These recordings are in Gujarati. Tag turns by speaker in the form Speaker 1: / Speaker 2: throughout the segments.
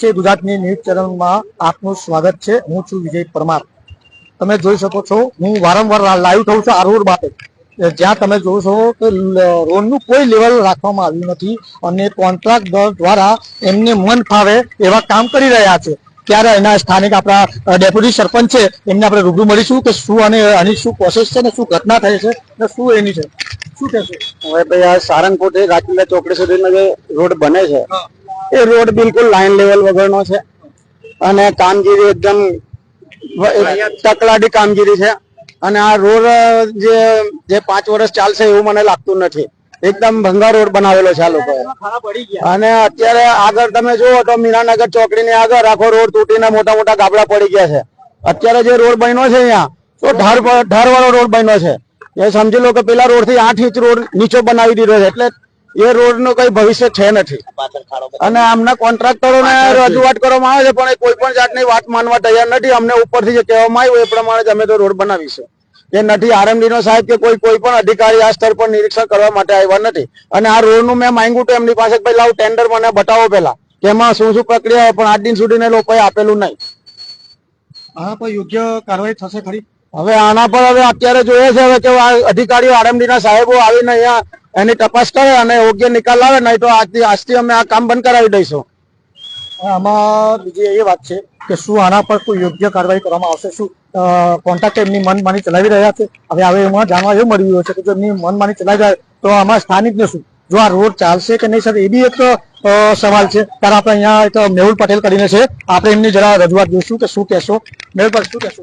Speaker 1: છે ગુજરાતની ન્યૂઝ ચેનલમાં આપનું સ્વાગત છે. હું છું વિજય પરમાર. તમે જોઈ શકો છો હું વારંવાર લાઈવ થઉં છું આ રોડ માટે જ્યાં તમે છો કે રોડનું કોઈ લેવલ રાખવામાં આવ્યું નથી અને કોન્ટ્રાક્ટર દ્વારા એમને મન ફાવે એવા કામ કરી રહ્યા છે. ત્યારે એના સ્થાનિક આપણા ડેપ્યુટી સરપંચ છે એમને આપણે રૂબરૂ મળીશું કે શું અને આની શું પ્રોસેસ છે ને શું ઘટના થઈ છે ને શું એની છે. શું કહેશું?
Speaker 2: હવે ભાઈ આ સારંગપુરથી રાજપીપળા ચોકડી સુધીનો જે રોડ બને છે. એ રોડ બિલકુલ લાઈન લેવલ વગરનો છે. અને કામગીરી એકદમ વ- કામગીરી છે. અને આ રોડ જે જે પાંચ વર્ષ ચાલશે એવું મને લાગતું નથી. એકદમ ભંગા રોડ બનાવેલો છે આ લોકોએ અને અત્યારે આગળ તમે જુઓ તો મીરાનગર ચોકડી ની આગળ આખો રોડ તૂટીને મોટા મોટા ગાબડા પડી ગયા છે. અત્યારે જે રોડ બન્યો છે અહીંયા, તો ઢાર ઢાર વાળો રોડ બન્યો છે. એ સમજી લો કે પેલા રોડથી આઠ ઇંચ રોડ નીચો બનાવી દીધો છે. એટલે એ રોડનું કઈ ભવિષ્ય છે નથી. અને આમના કોન્ટ્રાક્ટરોને રજૂઆત કરવામાં આવે છે પણ એ કોઈ પણ જાતની વાત માનવા તૈયાર નથી. અમને ઉપરથી જે કહેવામાં આવ્યું એ પ્રમાણે જ અમે તો રોડ બનાવીશું. એ નથી આરએમડી નો સાહેબ કે કોઈ કોઈ પણ અધિકારી આ સ્તર પર નિરીક્ષણ કરવા માટે આવ્યા નથી. અને આ રોડનું મેં માંગ્યું તો એમની પાસે પહેલા ટેન્ડર મને બતાવો પેલા કે એમાં શું શું પ્રક્રિયા પણ આજ દિન સુધી એ લોકોએ આપેલું નહીં.
Speaker 1: આના પર યોગ્ય કાર્યવાહી થશે ખરી?
Speaker 2: હવે આના પર હવે અત્યારે જોઈએ છે હવે કે અધિકારીઓ આરએમડી ના સાહેબો આવીને અહીંયા એની તપાસ કરે અને યોગ્ય નિકાલ લાવે નહીં તો આજથી આજથી અમે આ કામ બંધ કરાવી દઈશું.
Speaker 1: આમાં બીજી એ વાત છે કે શું આના પર કોઈ યોગ્ય કાર્યવાહી કરવામાં આવશે? શું કોન્ટ્રાક્ટ એમની મનમાની ચલાવી રહ્યા છે? હવે હવે એમાં જાણવા એવું મળી રહ્યું છે કે જો એમની મનમાની ચલાવી જાય તો આમાં સ્થાનિકને શું? જો આ રોડ ચાલશે કે નહીં સર એ બી એક સવાલ છે. ત્યારે આપણે અહીંયા એક મેહુલ પટેલ કરીને છે. આપણે એમની જરા રજૂઆત જોઈશું કે શું કહેશો. મેહુલ પટેલ શું કહેશો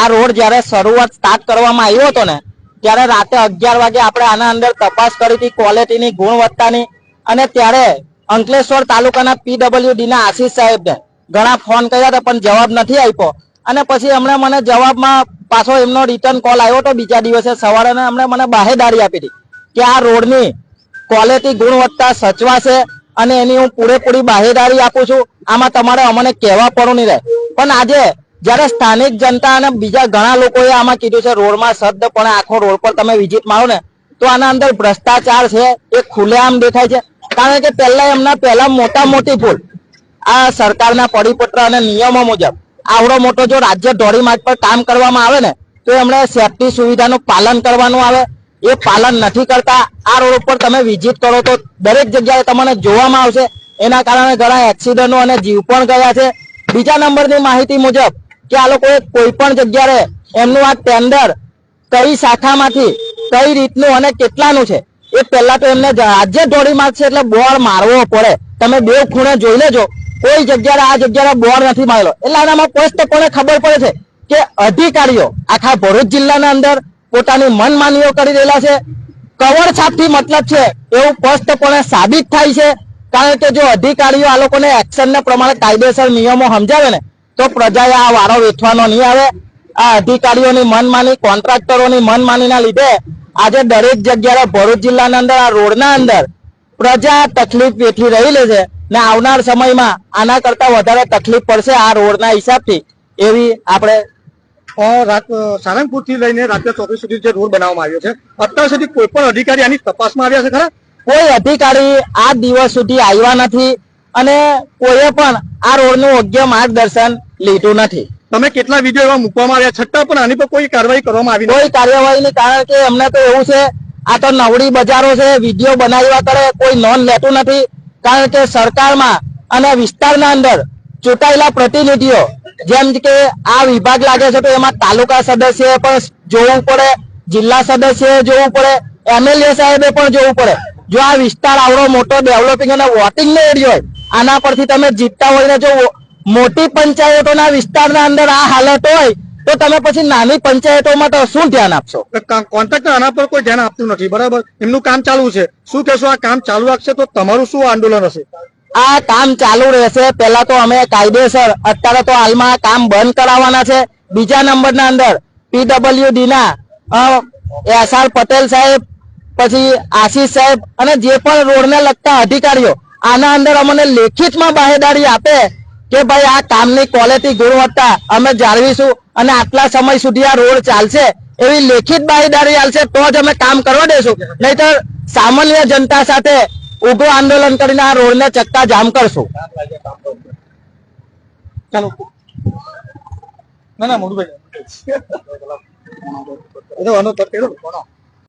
Speaker 3: આ રોડ જ્યારે શરૂઆત સ્ટાર્ટ કરવામાં આવ્યો હતો ને ત્યારે રાતે અગિયાર વાગે આપણે આના અંદર તપાસ કરી હતી ક્વોલિટીની ગુણવત્તાની, અને ત્યારે અંકલેશ્વર તાલુકાના પીડબ્લ્યુડી ના આશીષ સાહેબને ઘણા ફોન કર્યા હતા, પણ જવાબ નથી આપ્યો. અને પછી એમણે મને જવાબમાં પાછો એમનો રિટર્ન કોલ આવ્યો હતો બીજા દિવસે સવારે એમણે મને બાહેદારી આપી હતી કે આ રોડની ક્વોલિટી ગુણવત્તા સચવાશે અને એની હું પૂરેપૂરી બાહેદારી આપું છું. આમાં તમારે અમને કહેવા પડવું નહીં રહે. પણ આજે જ્યારે સ્થાનિક જનતા અને બીજા ઘણા લોકોએ આમાં કીધું છે, રોડમાં શબ્દ પણ આખો રોડ પર તમે વિઝિટ મારો ને, તો આના અંદર ભ્રષ્ટાચાર છે, એ ખુલ્લેઆમ દેખાય છે. કારણ કે પહેલા એમના પહેલા મોટા મોટી ભૂલ. આ સરકારના પરિપત્ર અને નિયમો મુજબ આવડો મોટો જો રાજ્ય ધોરીમાર્ગ પર કામ કરવામાં આવે ને, તો એમણે સેફટી સુવિધાનું પાલન કરવાનું આવે. એ પાલન નથી કરતા. આ રોડ ઉપર તમે વિઝિટ કરો તો દરેક જગ્યાએ તમને જોવામાં આવશે. એના કારણે ઘણા એક્સિડન્ટો અને જીવ પણ ગયા છે. બીજા નંબરની માહિતી મુજબ કે આ લોકોએ કોઈ પણ જગ્યાએ એમનું આ ટેન્ડર કઈ શાખામાંથી, કઈ રીતનું અને કેટલાનું છે, એ પહેલા તો એમને આજે ધોળી મારશે એટલે બોર મારવો પડે. તમે બે ખૂણે જોઈ લેજો. કોઈ જગ્યાએ આ જગ્યાએ બોર નથી મારેલો. એટલે આનામાં સ્પષ્ટપણે ખબર પડે છે કે અધિકારીઓ આખા ભરૂચ જિલ્લાના અંદર પોતાની મનમાનીઓ કરી રહેલા છે. કવર છાપથી મતલબ છે એવું સ્પષ્ટપણે સાબિત થાય છે. કારણ કે જો અધિકારીઓ આ લોકોને એક્શનના પ્રમાણે કાયદેસર નિયમો સમજાવે ને તો પ્રજાએ આ વારો વેઠવાનો નહીં આવે. આ અધિકારીઓની મનમાની કોન્ટ્રાક્ટરોની મનમાનીના લીધે આજે દરેક જગ્યાએ ભરૂચ જિલ્લાના અંદર આ રોડના અંદર પ્રજા તકલીફ વેઠી રહેલી છે ને આવનાર સમયમાં આના કરતા વધારે તકલીફ પડશે આ રોડના હિસાબથી. એવી આપણે
Speaker 1: સારંગપુરથી લઈને રાત્રે ચોકડી સુધી જે રોડ બનાવવામાં આવ્યો છે અત્યાર સુધી કોઈ પણ અધિકારી આની તપાસમાં આવ્યા છે ખરા?
Speaker 3: કોઈ અધિકારી આ દિવસ સુધી આવ્યા નથી. અને કોઈએ પણ આ રોડનું યોગ્ય માર્ગદર્શન લીધું નથી.
Speaker 1: તમે કેટલા વીડિયો એવા મૂકવામાં આવ્યા? છતાં પણ આની પર કોઈ કાર્યવાહી કરવામાં આવી
Speaker 3: કોઈ કાર્યવાહી કાર્યવાહીની કારણ કે એમને તો એવું છે આ તો નવડી બજારો છે વીડિયો બનાવ્યા કરે કોઈ નોંધ લેતું નથી. કારણ કે સરકારમાં અને વિસ્તારના અંદર ચૂંટાયેલા પ્રતિનિધિઓ જેમ કે આ વિભાગ લાગે છે તો એમાં તાલુકા સદસ્ય પણ જોવું પડે જિલ્લા સદસ્ય જોવું પડે એમએલએ સાહેબે પણ જોવું પડે. જો આ વિસ્તાર આવડો મોટો ડેવલપિંગ અને વોટિંગ નો એરિયો હોય આના પરથી તમે જીતતા હોય ને જો મોટી પંચાયતોના વિસ્તારના અંદર આ હાલત હોય તો તમે પછી નાની પંચાયતોમાં તો શું ધ્યાન આપશો?
Speaker 1: કોન્ટ્રાક્ટર આના પર કોઈ ધ્યાન આપતું નથી બરાબર? એમનું કામ ચાલુ છે. શું કહેશો આ કામ ચાલુ રાખશે તો તમારું શું આંદોલન હશે?
Speaker 3: આ કામ ચાલુ રહેશે. પહેલા તો અમે કાયદેસર અત્યારે તો હાલમાં કામ બંધ કરાવવાના છે. બીજા નંબરના અંદર પીડબ્લ્યુડી ના એસ આર પટેલ સાહેબ પછી આશીષ સાહેબ અને જે પણ રોડને લગતા અધિકારીઓ આના અંદર અમને લેખિતમાં બાહેદારી આપે કે ભાઈ આ કામની ક્વોલિટી ગુણવત્તા અમે જાળવીશું અને આટલા સમય સુધી આ રોડ ચાલશે એવી લેખિત બાહેદારી ચાલશે તો જ અમે કામ કરવા દેશું. નહીતર સામાન્ય જનતા સાથે ઉગ્ર આંદોલન કરીને આ રોડને ચક્કા જામ કરશું.
Speaker 1: ચાલો. ના ના મોટું